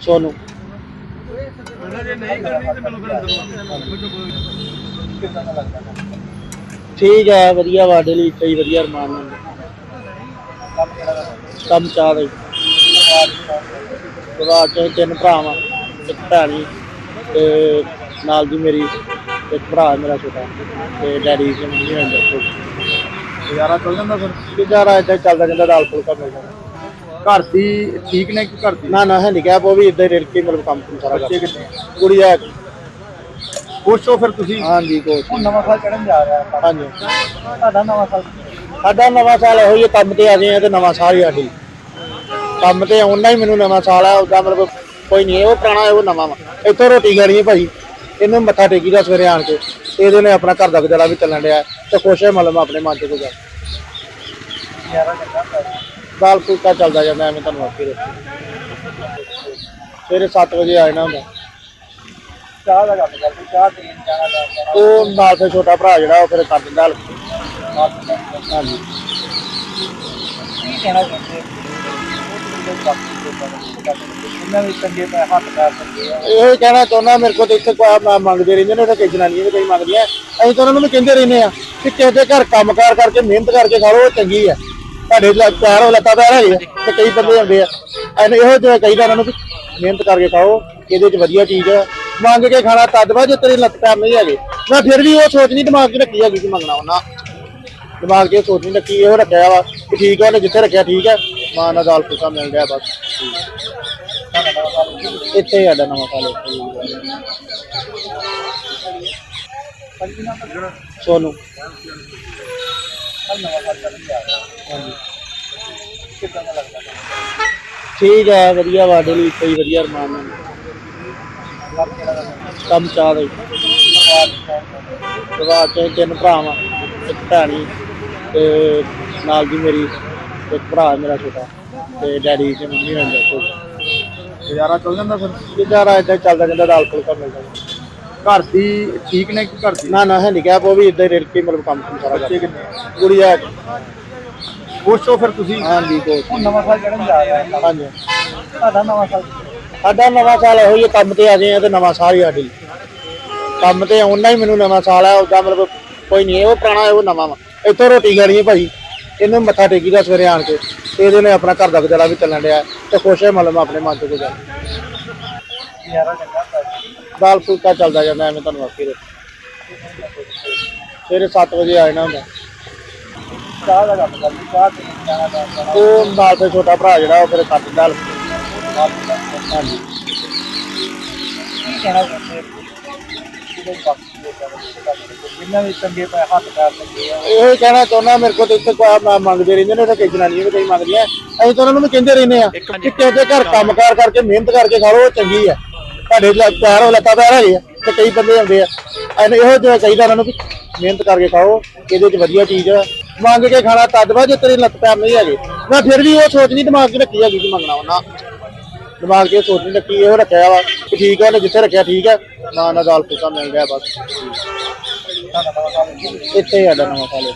ਸੋਨੂੰ। ਠੀਕ ਹੈ, ਵਧੀਆ ਵਾ ਡੇਲੀ ਕਈ ਵਧੀਆ ਰਮਾਨ ਨਾਲ ਕੰਮ ਚਾਹ ਦੇ। ਪਰਿਵਾਰ ਚ ਤਿੰਨ ਭਰਾ ਵਾਂ, ਇੱਕ ਭੈਣ ਤੇ ਨਾਲ ਦੀ ਮੇਰੀ ਇੱਕ ਭਰਾ ਮੇਰਾ ਛੋਟਾ ਤੇ ਡੈਡੀ ਤੇ ਮੰਮੀ ਹੋਣ ਦੱਸੋ ਗੁਜ਼ਾਰਾ ਚੱਲ ਜਾਂਦਾ ਫਿਰ। ਗੁਜ਼ਾਰਾ ਏਦਾਂ ਚੱਲਦਾ ਜਾਂਦਾ ਦਾਲ ਫੁਲਕਾ ਮਿਲਦਾ ਘਰ ਦੀ ਠੀਕ ਨੇ ਕਿ ਘਰ ਦੀ? ਨਾ ਨਾ ਹੈਂਡੀਕੈਪ ਉਹ ਵੀ ਇਦਾਂ ਹੀ ਰਲ ਕੇ ਮਤਲਬ ਕੰਮ ਕੁਮ ਸਾਰਾ ਬੱਚੇ ਕਰਦਾ ਕਿੰਨੇ ਗੁੜੀਆ ਖੁਸ਼ ਹੋ ਫਿਰ ਤੁਸੀਂ? ਹਾਂਜੀ ਕੋਚ ਹੁਣ ਨਵਾਂ ਸਾਲ ਚੜਨ ਜਾ ਰਿਹਾ ਹਾਂਜੀ। ਤੁਹਾਡਾ ਨਵਾਂ ਸਾਲ? ਸਾਡਾ ਨਵਾਂ ਸਾਲ ਇਹੋ ਹੀ ਹੈ, ਕੰਮ ਤੇ ਆ ਗਏ ਆ ਤੇ ਨਵਾਂ ਸਾਲ ਹੀ ਸਾਡੀ ਕੰਮ ਤੇ ਆਉਣਾ ਹੀ ਮੈਨੂੰ ਨਵਾਂ ਸਾਲ ਆ ਉਹਦਾ ਮਤਲਬ ਕੋਈ ਨਹੀਂ ਉਹ ਪੁਰਾਣਾ ਹੈ ਉਹ ਨਵਾਂ ਵਾ। ਇੱਥੋਂ ਰੋਟੀ ਖਾਣੀ ਹੈ ਭਾਈ। ਇਹਨੂੰ ਮੱਥਾ ਟੇਕੀ ਦਾ ਸਵੇਰੇ ਆਣ ਕੇ। ਤੇ ਇਹਦੇ ਨੇ ਆਪਣਾ ਘਰ ਦਾ ਗੁਜ਼ਾਰਾ ਵੀ ਚੱਲਣ ਡਿਆ ਤੇ ਖੁਸ਼ ਹੈ ਮਤਲਬ ਆਪਣੇ ਮਨ ਚ ਕੋਈ ਗੱਲ। ਗੁਜ਼ਾਰਾ ਚੰਗਾ ਹੁੰਦਾ ਦਾਲ ਫੁਲਕਾ ਚੱਲਦਾ ਜਾਂਦਾ ਐਵੇਂ ਤੁਹਾਨੂੰ ਆਪੇ ਰੋਟੀ ਸਵੇਰੇ 7 ਵਜੇ ਆ ਜਾਣਾ ਹੁੰਦਾ। ਚਾਹ ਦਾ ਗੱਲ ਕਰਦੇ ਚਾਹ ਪੀਣ ਜਾਣਾ ਜਾਣਾ ਉਹ ਨਾਲ ਫਿਰ ਛੋਟਾ ਭਰਾ ਜਿਹੜਾ ਉਹ ਫਿਰ ਕਰ ਦਿੰਦਾ help। ਹਾਂਜੀ। ਕੀ ਕਹਿਣਾ ਚਾਹੁੰਦੇ ਇਹ ਕਹਿਣਾ ਚਾਹੁੰਦਾ ਮੇਰੇ ਕੋਲ ਤੇ ਇੱਥੇ ਕੋਈ ਮੰਗਦੇ ਰਹਿੰਦੇ ਨੇ ਤੇ ਕਈ ਜਨਾਨੀਆਂ ਵੀ ਕਈ ਮੰਗਦੀਆਂ ਅਸੀਂ ਤਾਂ ਉਹਨਾਂ ਨੂੰ ਵੀ ਕਹਿੰਦੇ ਰਹਿੰਦੇ ਆ ਕਿ ਕਿਸੇ ਦੇ ਘਰ ਕੰਮਕਾਰ ਕਰਕੇ ਮਿਹਨਤ ਕਰਕੇ ਖਾ ਲਓ ਉਹ ਚੰਗੀ ਆ। ਤੁਹਾਡੇ ਪੈਰ ਉਹ ਲੱਤਾਂ ਪੈਰ ਹੈਗੇ ਆ, ਤੇ ਕਈ ਬੰਦੇ ਹੁੰਦੇ ਆ। ਐਨ ਇਹੋ ਜਿਹਾ ਕਹੀਦਾ ਉਹਨਾਂ ਨੂੰ ਵੀ ਮਿਹਨਤ ਕਰਕੇ ਖਾਓ, ਇਹਦੇ 'ਚ ਵਧੀਆ ਚੀਜ਼ ਆ। ਮੰਗ ਕੇ ਖਾਣਾ ਤਦ ਜੇ ਤੇਰੇ ਲੱਤ ਪੈਰ ਨਹੀਂ ਹੈਗੇ। ਮੈਂ ਫਿਰ ਵੀ ਉਹ ਸੋਚ ਨਹੀਂ, ਦਿਮਾਗ 'ਚ ਰੱਖੀ ਹੈਗੀ ਕਿ ਮੰਗਣਾ ਉਹਨਾਂ। ਦਿਮਾਗ 'ਚ ਸੋਚ ਨਹੀਂ ਰੱਖੀ, ਇਹੋ ਰੱਖਿਆ ਵਾ ਕਿ ਠੀਕ ਆ, ਉਹਨੇ ਜਿੱਥੇ ਰੱਖਿਆ ਠੀਕ ਹੈ ਮਾਂ ਨਾਲ ਦਾਲ ਫੁਲਕਾ ਮਿਲ ਗਿਆ ਬਸ। ਇੱਥੇ ਸਾਡਾ ਨਵਾਂ ਸਾਲ ਇੱਥੇ ਹੀ ਹੋਇਆ। ਸੋਨੂੰ ਨਵਾਂ ਸਾਲ ਚੜਨ ਜਾ ਰਿਹਾ ਹਾਂਜੀ। ਕਿੱਦਾਂ ਦਾ ਲੱਗਦਾ? ਠੀਕ ਹੈ ਵਧੀਆ ਵਾ ਡੇਲੀ ਕਈ ਵਧੀਆ ਰਮਾਨ ਨਾਲ। ਕੰਮ ਚਾਹ ਦੇ ਪਰਿਵਾਰ ਚ ਤਿੰਨ ਭਰਾ ਵਾਂ ਇੱਕ ਭੈਣ ਤੇ ਨਾਲ ਦੀ ਮੇਰੀ ਇੱਕ ਭਰਾ ਮੇਰਾ ਛੋਟਾ ਤੇ ਡੈਡੀ ਤੇ ਮੰਮੀ ਹੋਣ ਦੱਸੋ ਗੁਜ਼ਾਰਾ ਚੱਲ ਜਾਂਦਾ ਫਿਰ? ਗੁਜ਼ਾਰਾ ਏਦਾਂ ਚੱਲਦਾ ਜਾਂਦਾ ਦਾਲ ਫੁਲਕਾ ਮਿਲਦਾ। ਘਰ ਦੀ ਠੀਕ ਨੇ ਕਿ ਘਰ ਦੀ? ਨਾ ਨਾ ਹੈਂਡੀਕੈਪ ਉਹ ਵੀ ਇਦਾਂ ਹੀ ਰਲ ਕੇ ਮਤਲਬ ਕੰਮ ਕੁਮ ਸਾਰਾ ਬੱਚੇ ਕਰਦਾ। ਕਿੰਨੇ? ਗੁੜੀਆ। ਖੁਸ਼ ਹੋ ਫਿਰ ਤੁਸੀਂ? ਹਾਂਜੀ ਹੁਣ ਨਵਾਂ ਸਾਲ ਚੜਨ ਜਾ ਰਿਹਾ ਹਾਂਜੀ। ਤੁਹਾਡਾ ਨਵਾਂ ਸਾਲ? ਸਾਡਾ ਨਵਾਂ ਸਾਲ ਇਹੋ ਹੀ ਹੈ, ਕੰਮ ਤੇ ਆ ਗਏ ਆ ਤੇ ਨਵਾਂ ਸਾਲ ਹੀ ਸਾਡੀ ਕੰਮ ਤੇ ਆਉਣਾ ਹੀ ਮੈਨੂੰ ਨਵਾਂ ਸਾਲ ਆ ਉਹਦਾ ਮਤਲਬ ਕੋਈ ਨਹੀਂ ਉਹ ਪੁਰਾਣਾ ਹੈ ਉਹ ਨਵਾਂ ਵਾ। ਇੱਥੋਂ ਰੋਟੀ ਖਾਣੀ ਹੈ ਭਾਈ। ਇਹਨੂੰ ਮੱਥਾ ਟੇਕੀ ਦਾ ਸਵੇਰੇ ਆਣ ਕੇ ਤੇ ਇਹਦੇ ਨੇ ਆਪਣਾ ਘਰ ਦਾ ਗੁਜ਼ਾਰਾ ਵੀ ਚੱਲਣ ਡਿਆ ਤੇ ਖੁਸ਼ ਹੈ ਮਤਲਬ ਆਪਣੇ ਮਨ ਚ ਕੋਈ ਗੱਲ। ਗੁਜ਼ਾਰਾ ਚੰਗਾ ਹੁੰਦਾ ਦਾਲ ਫੁਲਕਾ ਚੱਲਦਾ ਜਾਂਦਾ ਐਵੇਂ ਤੁਹਾਨੂੰ ਆਪੇ ਰੋਟੀ ਸਵੇਰੇ 7 ਵਜੇ ਆ ਜਾਣਾ ਹੁੰਦਾ। ਚਾਹ ਦਾ ਕਰਦੇ ਚਾਹ ਜਾਣਾ ਉਹ ਨਾਲ ਛੋਟਾ ਭਰਾ ਜਿਹੜਾ ਉਹ ਫਿਰ ਕਰ ਦਿੰਦਾ help। ਹਾਂਜੀ। ਕੀ ਕਹਿਣਾ ਚਾਹੁੰਦੇ ਜਿਹਦੇ ਬਾਕੀ ਦੇ ਜਿੰਨਾ ਵੀ ਚੰਗੇ ਪੈ ਹੱਥ ਪੈਰ ਚੰਗੇ ਆ ਇਹ ਕਹਿਣਾ ਚਾਹੁੰਦਾ ਮੇਰੇ ਕੋਲ ਤੇ ਇੱਥੇ ਕੋਈ ਮ- ਮੰਗਦੇ ਰਹਿੰਦੇ ਨੇ ਤੇ ਕਈ ਜਨਾਨੀਆਂ ਵੀ ਕਈ ਮੰਗਦੀਆਂ। ਅਸੀਂ ਤਾਂ ਉਹਨਾਂ ਨੂੰ ਵੀ ਕਹਿੰਦੇ ਰਹਿੰਦੇ ਆ ਕਿ ਕਿਸੇ ਦੇ ਘਰ ਕੰਮਕਾਰ ਕਰਕੇ ਮਿਹਨਤ ਕਰਕੇ ਖਾ ਲਓ ਉਹ ਚੰਗੀ ਆ। ਤੁਹਾਡੇ ਪੈਰ ਉਹ ਲੱਤਾਂ ਪੈਰ ਹੈਗੇ ਆ, ਤੇ ਕਈ ਬੰਦੇ ਹੁੰਦੇ ਆ। ਐਨ ਇਹੋ ਜਿਹਾ ਕਹੀਦਾ ਉਹਨਾਂ ਨੂੰ ਵੀ ਮਿਹਨਤ ਕਰਕੇ ਖਾਓ, ਇਹਦੇ 'ਚ ਵਧੀਆ ਚੀਜ਼ ਆ। ਮੰਗ ਕੇ ਖਾਣਾ ਤਦ ਵਾ ਜੇ ਤੇਰੇ ਲੱਤ ਪੈਰ ਨਹੀਂ ਹੈਗੇ। ਨਾ ਫਿਰ ਵੀ ਉਹ ਸੋਚ ਨਹੀਂ, ਦਿਮਾਗ 'ਚ ਰੱਖੀ ਹੈਗੀ ਕਿ ਮੰਗਣਾ ਉਹਨਾਂ। ਦਿਮਾਗ 'ਚ ਇਹ ਸੋਚ ਨਹੀਂ ਰੱਖੀ, ਇਹੋ ਰੱਖਿਆ ਵਾ ਕਿ ਠੀਕ ਹੈ ਉਹਨੇ ਜਿੱਥੇ ਰੱਖਿਆ ਠੀਕ ਹੈ ਨਾ ਨਾ ਦਾਲ ਫੁਲਕਾ ਮਿਲ ਗਿਆ ਬਸ। ਇੱਥੇ ਹੀ ਸਾਡਾ ਨਵਾਂ ਸਾਲ